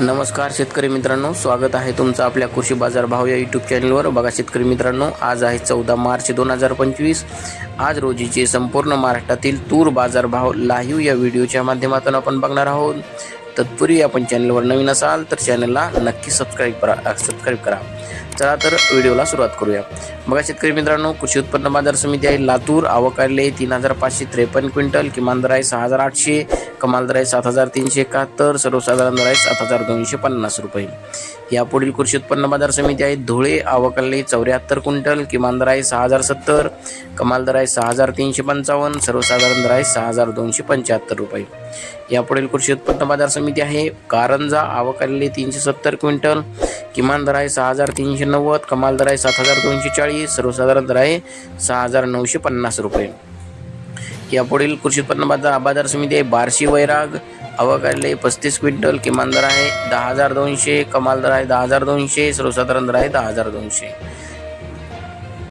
नमस्कार शेतकरी मित्रांनो. स्वागत आहे तुमचं आपल्या कृषी बाजार भाव या यूट्यूब चॅनलवर बघा शेतकरी मित्रांनो आज आहे चौदा मार्च दोन हजार पंचवीस. आज रोजीचे संपूर्ण महाराष्ट्रातील तूर बाजार भाव लाईव्ह या व्हिडिओच्या माध्यमातून आपण बघणार आहोत. तत्पूर्वी आपण चॅनलवर नवीन असाल तर चॅनलला नक्की सबस्क्राईब करा सबस्क्राईब करा. चला तर व्हिडिओला सुरुवात करूया. बघा शेतकरी मित्रांनो कृषी उत्पन्न बाजार समिती आहे लातूर. आवकारले तीन हजार पाचशे त्रेपन्न क्विंटल. किमान दर आहे सहा हजार आठशे. कमाल दर आहे सात हजार तीनशे एकाहत्तर. सर्वसाधारण दर आहे सात हजार दोनशे पन्नास रुपये. यापुढील कृषी उत्पन्न बाजार समिती आहे धुळे. आवकल्ले चौऱ्याहत्तर क्विंटल. किमान दर आहे सहा हजार सत्तर. कमाल दर आहे सहा हजार तीनशे पंचावन्न. सर्वसाधारण दर आहे सहा हजार दोनशे पंच्याहत्तर रुपये. यापुढील कृषी उत्पन्न बाजार समिती आहे कारंजा. आवकल्ले तीनशे सत्तर क्विंटल. किमान दर आहे सहा हजार तीनशे नव्वद कमाल दर आहे सात हजार दोनशे चाळीस सर्वसाधारण दर आहे सहा हजार नऊशे पन्नास रुपये. यापुढील कृषी उत्पन्न बाजार बाजार समिती आहे बार्शी वैराग अवकाले पस्तीस क्विंटल किमान दर आहे दहा हजार दोनशे कमाल दर आहे दहा हजार दोनशे सर्वसाधारण दर आहे दहा हजार दोनशे.